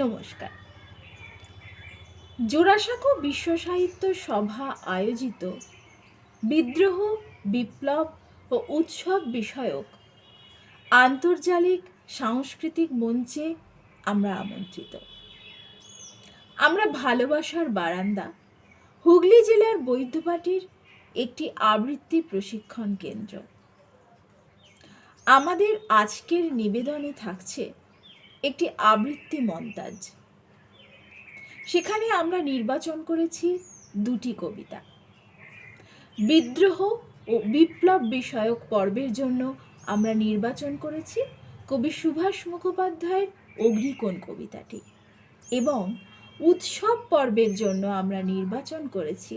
নমস্কার। জোড়াসাঁকো বিশ্ব সাহিত্য সভা আয়োজিত বিদ্রোহ, বিপ্লব ও উৎসব বিষয়ক আন্তর্জালিক সাংস্কৃতিক মঞ্চে আমরা আমন্ত্রিত। আমরা ভালোবাসার বারান্দা, হুগলি জেলার বৈদ্যবাটির একটি আবৃত্তি প্রশিক্ষণ কেন্দ্র। আমাদের আজকের নিবেদনে থাকছে একটি আবৃত্তি মন্তাজ। সেখানে আমরা নির্বাচন করেছি দুটি কবিতা। বিদ্রোহ ও বিপ্লব বিষয়ক পর্বের জন্য আমরা নির্বাচন করেছি কবি সুভাষ মুখোপাধ্যায়ের অগ্নিকোণ কবিতাটি এবং উৎসব পর্বের জন্য আমরা নির্বাচন করেছি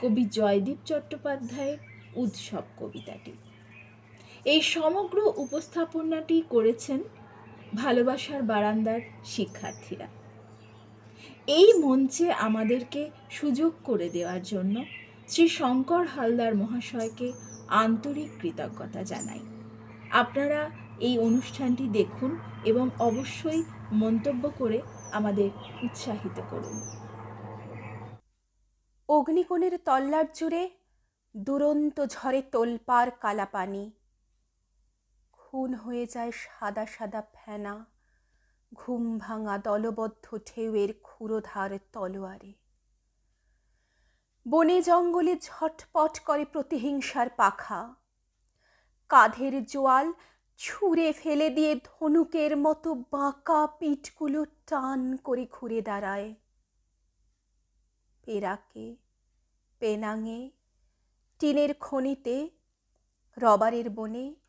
কবি জয়দীপ চট্টোপাধ্যায়ের উৎসব কবিতাটি। এই সমগ্র উপস্থাপনাটি করেছেন ভালোবাসার বারান্দার শিক্ষার্থীরা। এই মঞ্চে আমাদেরকে সুযোগ করে দেওয়ার জন্য শ্রী শঙ্কর হালদার মহাশয়কে আন্তরিক কৃতজ্ঞতা জানাই। আপনারা এই অনুষ্ঠানটি দেখুন এবং অবশ্যই মন্তব্য করে আমাদের উৎসাহিত করুন। অগ্নিকোণের তল্লার জুড়ে দুরন্ত ঝড়ে তোলপার কালাপানি। খুন হয়ে যায় সাদা সাদা ফেনা। ঘুম ভাঙা দলবদ্ধ ঢেউয়ের ক্ষুরোধার তলোয়ারে। বনে জঙ্গলে ঝটপট করে প্রতিহিংসার পাখা। কাঁধের জোয়াল ছুঁড়ে ফেলে দিয়ে ধনুকের মতো বাঁকা পিঠগুলো টান করে ঘুরে দাঁড়ায়। পেরাকে, পেনাঙে, টিনের খনিতে, রবারের বনে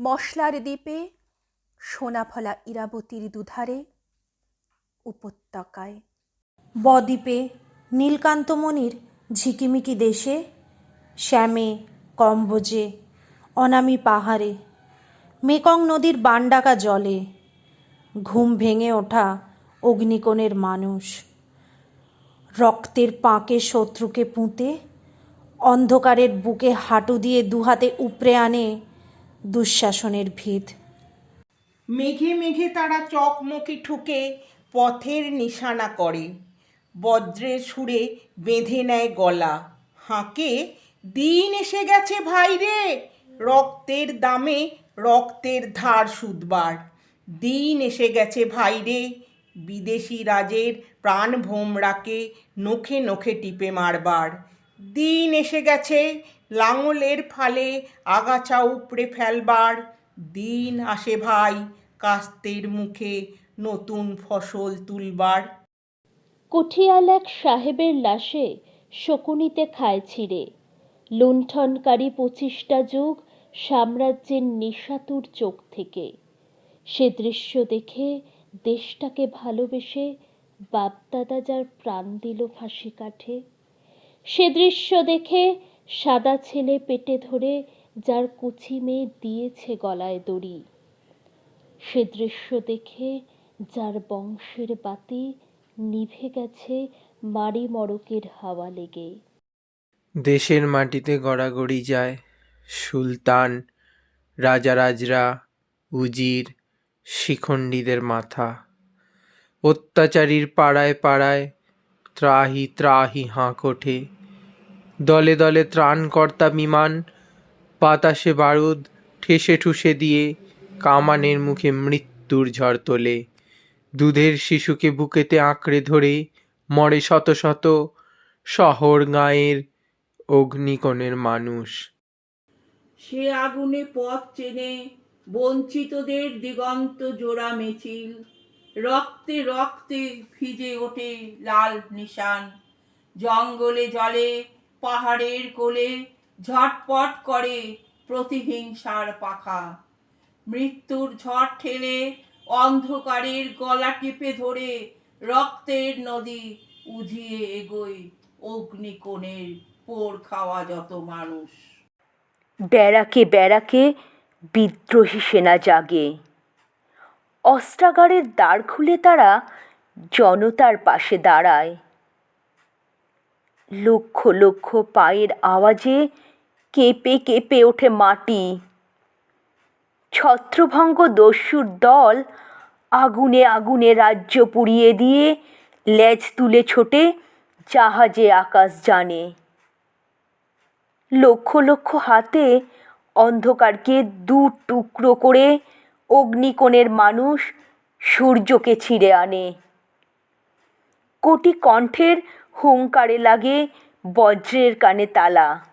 মশলার দ্বীপে, সোনাফলা ইরাবতীর দুধারে, উপত্যকায়। বদ্বীপে, নীলকান্তমণির ঝিকিমিকি দেশে, শ্যামে কম্বোজে অনামি পাহাড়ে, মেকং নদীর বান্ডাকা জলে, ঘুম ভেঙে ওঠা অগ্নিকোণের মানুষ। রক্তের পাঁকে শত্রুকে পুঁতে, অন্ধকারের বুকে হাঁটু দিয়ে দুহাতে উপড়ে আনে দুঃশাসনের ভিত। মেঘে মেঘে তারা চকমকি ঠুকে পথের নিশানা করে। বজ্রের সুরে বেঁধে নেয় গলা। হাঁকে, দিন এসে গেছে ভাইরে রক্তের দামে রক্তের ধার সুদবার। দিন এসে গেছে ভাইরে বিদেশি রাজের প্রাণ ভোমরাকে নখে নখে টিপে মারবার। দিন এসে গেছে, লাঙলের ফালে আগাছা উপড়ে ফেলবার। দিন আসে ভাই কাস্তের মুখে নতুন ফসল তুলবার। কুঠিয়াল এক সাহেবের লাশে শকুনিতে খায় ছিঁড়ে। লুণ্ঠনকারী পঁচিশটা যুগ সাম্রাজ্যের নিশাতুর চোখ থেকে। সে দৃশ্য দেখে দেশটাকে ভালোবেসে বাপদাদা যার প্রাণ দিল ফাঁসি কাঠে। সে দৃশ্য দেখে সাদা ছেলে পেটে ধরে যার কুচি মেয়ে দিয়েছে গলায় দড়ি। সে দৃশ্য দেখে যার বংশের বাতি নিভে গেছে মারি মড়কের হাওয়া লেগে। দেশের মাটিতে গড়াগড়ি যায় সুলতান রাজারাজরা উজির, শিখণ্ডীদের মাথা। অত্যাচারীর পাড়ায় পাড়ায় ত্রাহি ত্রাহি হাঁক ওঠে দলে দলে ত্রাণকর্তা বিমান, বাতাসে বারুদ, ঠেসে ঠুসে দিয়ে কামানের মুখে মৃত্যুর ঝড় তোলে। দুধের শিশুকে বুকেতে আঁকড়ে ধরে মরে শত শত শহর গাঁয়ের অগ্নিকোণের মানুষ। সে আগুনে পথ চেনে বঞ্চিতদের দিগন্ত জোড়া মিছিল। রক্তে রক্তে ভিজে ওঠে লাল নিশান। জঙ্গলে জলে, পাহাড়ের কোলে ঝটপট করে প্রতিহিংসার পাখা। মৃত্যুর ঝড় ঠেলে অন্ধকারের গলা টিপে ধরে রক্তের নদী উঝিয়ে এগোয় অগ্নিকোণের পোড় খাওয়া যত মানুষ। ব্যারাকে ব্যারাকে বিদ্রোহী সেনা জাগে। অস্ত্রাগারের দ্বার খুলে তারা জনতার পাশে দাঁড়ায়। লক্ষ লক্ষ পায়ের আওয়াজে কেঁপে কেঁপে ওঠে মাটি। ছত্রভঙ্গ দস্যুর দল আগুনে আগুনে রাজ্য পুড়িয়ে দিয়ে লেজ তুলে ছোটে জাহাজে আকাশ জানে। লক্ষ লক্ষ হাতে অন্ধকারকে দু টুকরো করে অগ্নিকোণের মানুষ সূর্যকে ছিঁড়ে আনে। কোটি কণ্ঠের হুঙ্কারে লাগে বজ্রের কানে তালা।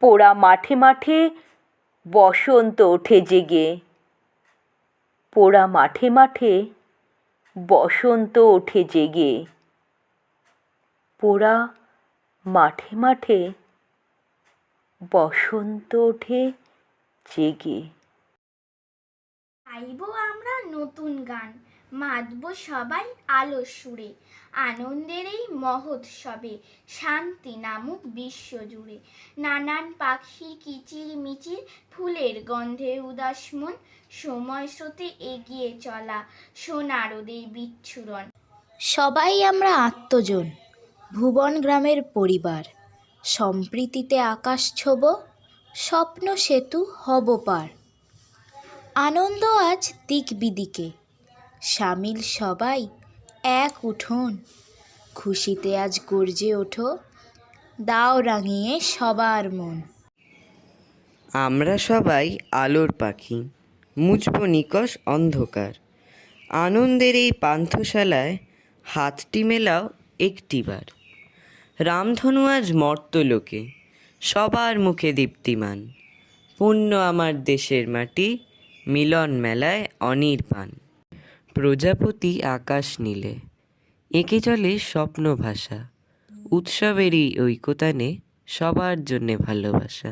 পোড়া মাঠে মাঠে বসন্ত ওঠে জেগে। পোড়া মাঠে মাঠে বসন্ত ওঠে জেগে। পোড়া মাঠে মাঠে বসন্ত ওঠে জেগে। গাইব আমরা নতুন গান মাতব সবাই আলো সুরে, আনন্দের এই মহোৎসবে শান্তি নামুক বিশ্ব জুড়ে। নানান পাখির কিচির মিচির, ফুলের গন্ধে উদাস মন, সময় স্রোতে এগিয়ে চলা সোনারদের বিচ্ছুরণ। সবাই আমরা আত্মজন, ভুবন গ্রামের পরিবার। সম্প্রীতিতে আকাশ ছোব, স্বপ্ন সেতু হব পার। আনন্দ আজ দিক বিদিকে সামিল সবাই এক উঠোন। খুশিতে আজ গর্জে ওঠো, দাও রাঙিয়ে সবার মন। আমরা সবাই আলোর পাখি, মুছব নিকষ অন্ধকার। আনন্দের এই পান্থশালায় হাতটি মেলাও একটিবার। রামধনু আজ মর্ত লোকে সবার মুখে দীপ্তিমান। পুণ্য আমার দেশের মাটি মিলন মেলায় অনির্বাণ প্রজাপতি আকাশ নীলে, এঁকে চলে স্বপ্ন ভাষা উৎসবেরই ঐকতানে সবার জন্যে ভালোবাসা।